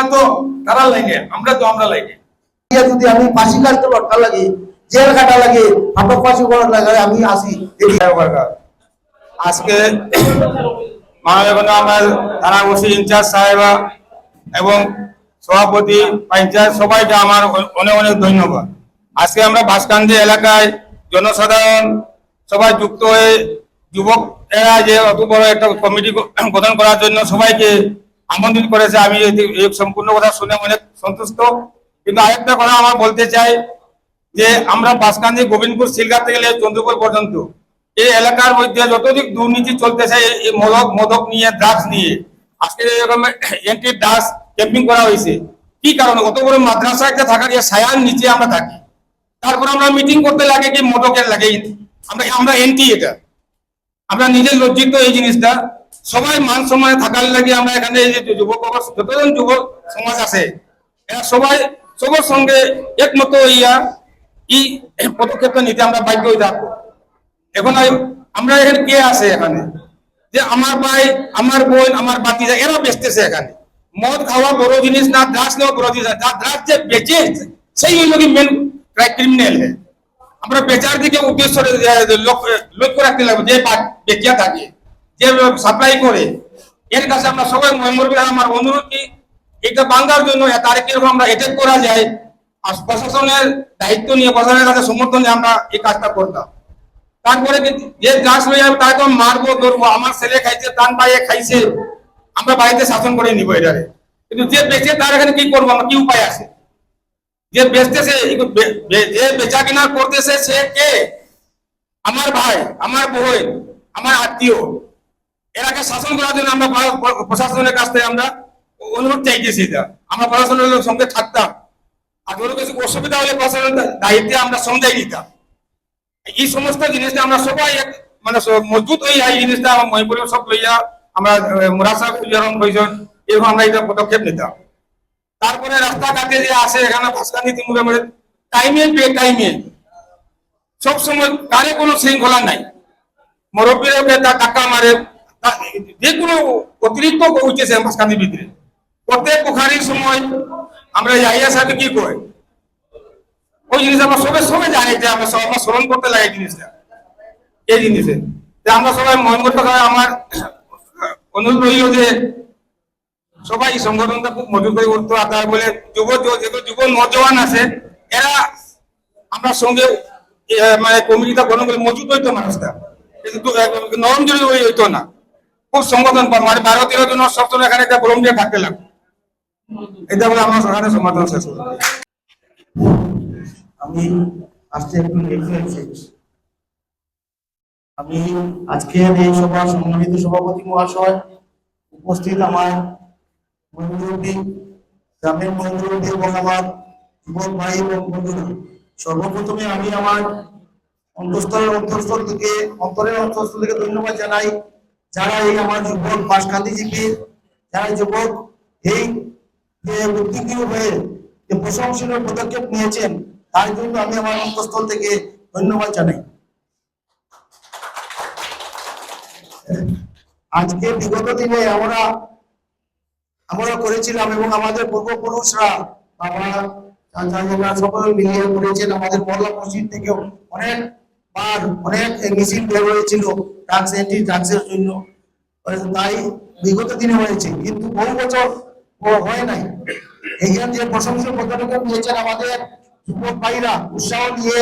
এটা তো তারা লাগে আমরা তো আমরা লাগে যদি আমি ফাঁসি কাটতে লটকা লাগে জেল কাটা লাগে ফাটক ফাঁসি করার লাগে আমি আসি আজকে মাননীয় আমার থানা ওসি ইনচার্জ সাহেবা এবং সভাপতি পঞ্চায়েত সবাইকে আমার অনেক অনেক ধন্যবাদ। আজকে আমরা বাসকান্দি এলাকায় জনসাধারণ সবাই যুক্ত হয়ে যুবক এরা যে অত বড় একটা কমিটি গঠন করার জন্য সবাইকে আমন্ত্রিত করেছে, আমি এই- সম্পূর্ণ কথা শুনে অনেক সন্তুষ্ট। কিন্তু আরেকটা কথা আমার বলতে চাই যে, আমরা বাসকান্দি গোবিন্দপুর সিলগাঁ থেকে চন্দ্রপুর পর্যন্ত, এই এলাকার মধ্যে যতদিক দুর্নীতি চলতেছে, এই- মদক মদক নিয়ে ড্রাগস নিয়ে, আজকে এরকম এন্টি ড্রাগস ক্যাম্পিং করা হয়েছে, কি কারণে? অত বড় মাদ্রাসা একটা থাকার ছায়ার নিচে আমরা থাকি। তারপর আমরা মিটিং করতে লাগে কি, মদকের লাগে। আমরা আমরা এন্টি এটা। আমরা নিজে লজ্জিত এই জিনিসটা। সবাই মান সম্মানে থাকার লাগে আমরা এখানে এই যে যুবক যতজন যুবক সমাজ আছে, এরা সবাই, সবার সঙ্গে একমত হইয়া এই পদক্ষেপটা নিতে আমরা বাধ্য হয়ে থাকব এখন আমরা এখানে কে আছে এখানে? যে আমার ভাই, আমার বোন, আমার বাতিজা, এরা বেচতেছে এখানে। মদ খাওয়া বড় জিনিস না, দ্রাস নেওয়া বড় জিনিস না দ্রাস যে বেচে সেই কি মেন ক্রিমিনাল হ্যাঁ আমরা বেচার দিকে উদ্দেশ্য লক্ষ্য- রাখতে লাগবে যে বেচিয়া থাকে। যে সাপ্লাই করে, এর কাছে আমরা সবাই মেম্বর আমার অনুরোধ কি, এটা বাংলার জন্য তারে কীরকম আমরা এটেক করা যায়, আর প্রশাসনের দায়িত্ব নিয়ে, প্রশাসনের কাছে সমর্থন নিয়ে আমরা এই কাজটা করতাম। তারপরে যে গাছ হয়ে যাবে তাকে মারবো, ধরবো, আমার ছেলে খাইছে তান পাইয়ে খাইছে, আমরা বাড়িতে শাসন করে নিবো এটারে। কিন্তু যে বেঁচে তার এখানে কি করব, আমরা কি উপায় আছে? যে বেচতেছে যে বেচা কিনা করতেছে, সে কে? আমার ভাই, আমার বোন আমার আত্মীয়। এরাকে শাসন করার জন্য আমরা প্র- প্র- প্রশাসনের কাছ থেকে আমরা অনুরোধ চাইতেছি আমরা প্রশাসনের সঙ্গে থাকতাম। আর কোনো কিছু অসুবিধা হলে প্রশাসনের দায়িত্বে আমরা সমঝাই নিতাম। এই সমস্ত জিনিসটা আমরা সবাই মানে মজবুত হইয়া এই জিনিসটা আমার মহিপুরের সব লইয়া আমরা মুরাসা যেরকম প্রয়োজন এরকম আমরা এটা পদক্ষেপ নিতাম। তারপরে রাস্তাঘাটে যে আসে এখানে ভাস্কানি তৃণমূলের টাইমে পে, টাইমে। সবসময় কারে কোনো শৃঙ্খলা নাই। মুরব্বীরা টাকা মারে তা- যে কোনো অতিরিক্ত উঠেছে ভাস্কানির ভিতরে। প্রত্যেক পোখারির সময় আমরা ইয়াইয়া সাহেব কি কয় ওই জিনিস আমরা সবাই সবাই জানি যে আমরা সব স্মরণ করতে লাগে জিনিসটা। এই জিনিসে। আমরা সবাই মন করতে সবাই আমার অনুরোধ রইল যে সবাই সংগঠনটা খুব মজবুত করে উঠতো তার বলে যুব যেগুলো যুব নজওয়ান আছে, এরা আমরা সঙ্গে মানে কমিটিটা করে মজুত হইতো মানুষটা। কিন্তু নরম জড়ি ওই হইতো না। খুব সংগঠন পান আর বারো, তেরো জন সবসময় এখানে একটা ভলন্টিয়ার থাকতে লাগবে এটা বলে আমার সেখানে সমাধান শেষ হলো আমি আসতে একটু আমি আজকের এই সভা, সম্মানিত সভাপতি মহাশয় উপস্থিত আমার মহিমুদ্দিন গ্রামের মহিমুদ্দিন এবং আমার যুবক ভাই এবং বন্ধুরা। সর্বপ্রথমে আমি আমার অন্তঃস্থলের অন্তঃস্থল থেকে, অন্তরের অন্তঃস্থল থেকে ধন্যবাদ জানাই। যারা এই আমার যুবক বাসকান্দি জিপির যারা যুবক এই হয়ে যে প্রশংসনীয় পদক্ষেপ নিয়েছেন, তার জন্য আমি আমার অন্তঃস্থল থেকে ধন্যবাদ জানাই। আজকে বিগত দিনে আমরা আমরা করেছিলাম এবং আমাদের পূর্বপুরুষরা বাবা সকলে মিলিয়ে করেছেন। আমাদের মহল্লা মসজিদ থেকেও অনেক বার অনেক মিছিল বের হয়েছিল ড্রাগস এন্টি ড্রাগসের জন্য। তাই বিগত দিনে হয়েছে। কিন্তু বহু বছর হয় নাই। এইখানে যে প্রশংসা পদক্ষেপ নিয়েছেন আমাদের যুবক ভাইরা, উৎসাহ দিয়ে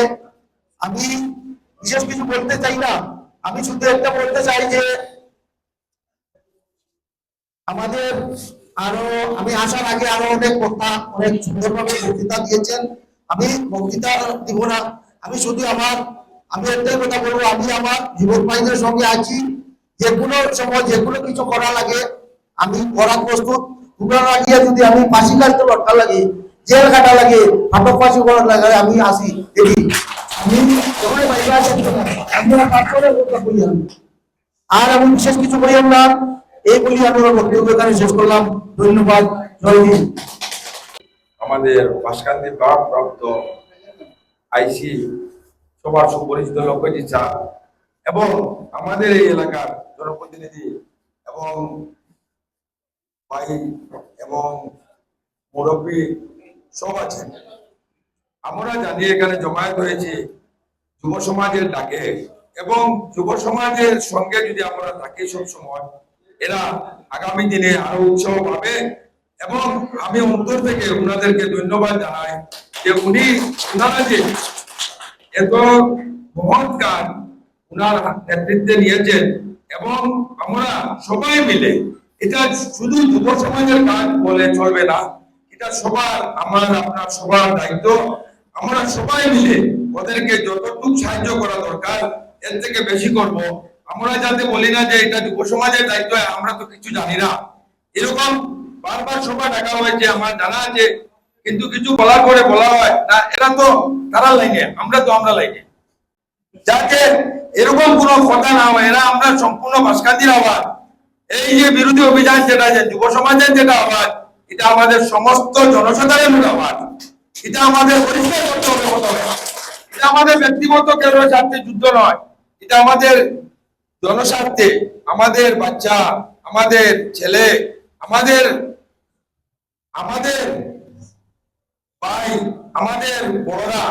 আমি বিশেষ কিছু বলতে চাই না। আমি শুধু একটা বলতে চাই যে, আমাদের আরও, আমি আসার আগে আরও অনেক কথা, অনেক সুন্দরভাবে বক্তৃতা দিয়েছেন। আমি বক্তৃতা দিব না। আমি শুধু আমার আমি একটাই কথা বলব, আমি আমার যুবক ভাইদের সঙ্গে আছি। যে কোনো সময় যে কোনো কিছু করা লাগে, আমি করা প্রস্তুত। টুকরা লাগিয়ে যদি আমি ফাঁসি কাটতে লটকা লাগে, জেল কাটা লাগে, ফাটক ফাঁসি করার লাগে, আমি আসি এটি আমি আসি, আমি আমার আর আমি বিশেষ কিছু বললাম না এই বলি আমি আমার বক্তব্য এখানে শেষ করলাম। ধন্যবাদ জয় হিন্দ আমাদের বাসকান্দি প্রাপ্ত আইসি সবার সুপরিচিত লক্ষ্যটি চা এবং আমাদের এই এলাকার জনপ্রতিনিধি এবং ভাই এবং মুরব্বী সব আছেন। আমরা জানি এখানে জমায়েত হয়েছি যুব সমাজের ডাকে এবং যুব সমাজের সঙ্গে যদি আমরা থাকি সব সময় এরা আগামী দিনে আরও উৎসাহ পাবে এবং আমি অন্তর থেকে ওনাদেরকে ধন্যবাদ জানাই যে উনি ওনারা যে এত মহৎ উনার নেতৃত্বে নিয়েছেন এবং আমরা সবাই মিলে, এটা শুধু যুব সমাজের কাজ বলে চলবে না, এটা সবার, আমার, আপনার সবার দায়িত্ব। আমরা সবাই মিলে ওদেরকে যতটুকু সাহায্য করা দরকার, এর থেকে বেশি করব। আমরা যাতে বলি না যে এটা যুব সমাজের দায়িত্ব, আমরা তো কিছু জানি না। এরকম বারবার সভা ডাকা হয়েছে, আমার জানা আছে কিন্তু কিছু বলার পরে বলা হয়, না, এরা তো তারা লাইনে আমরা তো আমরা লাইনে যাতে এরকম কোনো কথা না হয়, এরা আমরা সম্পূর্ণ বাসকান্দির আওয়াজ এই যে বিরোধী অভিযান যেটা, যে যুব সমাজের যেটা আওয়াজ এটা আমাদের সমস্ত জনসাধারণের আওয়াজ এটা আমাদের পরিষ্কার করতে হবে এটা আমাদের ব্যক্তিগত কেউ স্বার্থে যুদ্ধ নয়? এটা আমাদের জনস্বার্থে, আমাদের বাচ্চা, আমাদের ছেলে, আমাদের আমাদের ভাই, আমাদের বড়রা,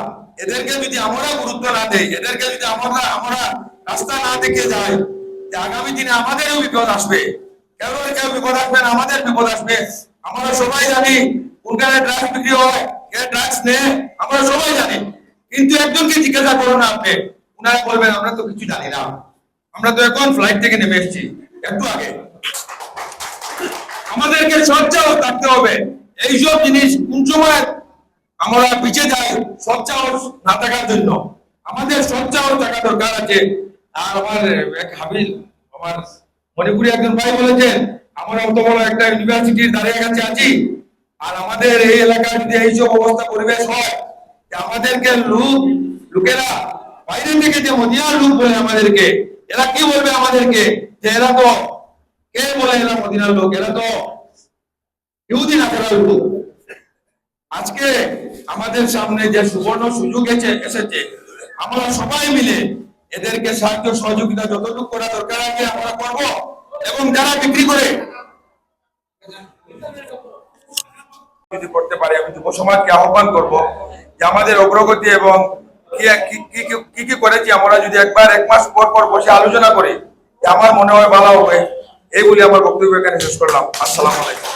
এদেরকে যদি আমরা গুরুত্ব না দেই, এদেরকে যদি আমরা আমরা রাস্তা না দেখে যাই আগামী দিনে বিপদ আসবে। কেউ কেউ বিপদ আসবে, আমাদের বিপদ আসবে। আমরা সবাই জানি কোনখানে ড্রাগস বিক্রি হয়, কে ড্রাগস আমরা সবাই জানি। কিন্তু একজনকে জিজ্ঞাসা করো না আপনি, উনারা বলবেন, আমরা তো কিছু জানি না। আমরা তো এখন ফ্লাইট থেকে নেমে এসেছি। একটু আগে। আমাদেরকে সজ্জাও থাকতে হবে। এইসব জিনিস কোন সময় আমরা পিছিয়ে যাই সজ্জাও না থাকার জন্য। আমাদের সজ্জাও থাকা দরকার আছে। আর আমার এক হাবিল, আমার মণিপুরি একজন ভাই বলেছেন, আমরা অত বড় একটা ইউনিভার্সিটির দাঁড়িয়ে কাছে আছি। আর আমাদের এই এলাকায় যদি এইসব অবস্থা পরিবেশ হয় আমাদেরকে লোক, লোকেরা বাইরে থেকে যে মদিনার লোক বলে আমাদেরকে, এরা কি বলবে আমাদেরকে? যে এরা তো কে বলে এরা মদিনার লোক? এরা তো ইহুদি না ফেরার লোক। আজকে আমাদের সামনে যে সুবর্ণ সুযোগ এসে এসেছে, আমরা সবাই মিলে এদেরকে সাহায্য সহযোগিতা যতটুকু করা দরকার আছে আমরা করব এবং যারা বিক্রি করে যদি করতে পারি, আমি যুব সমাজকে আহ্বান করব যে আমাদের অগ্রগতি এবং কি কি- করেছি আমরা যদি একবার এক মাস পর পর বসে আলোচনা করি আমার মনে হয় ভালো হবে, এই বলে আমার বক্তব্য এখানে শেষ করলাম। আসসালামু আলাইকুম।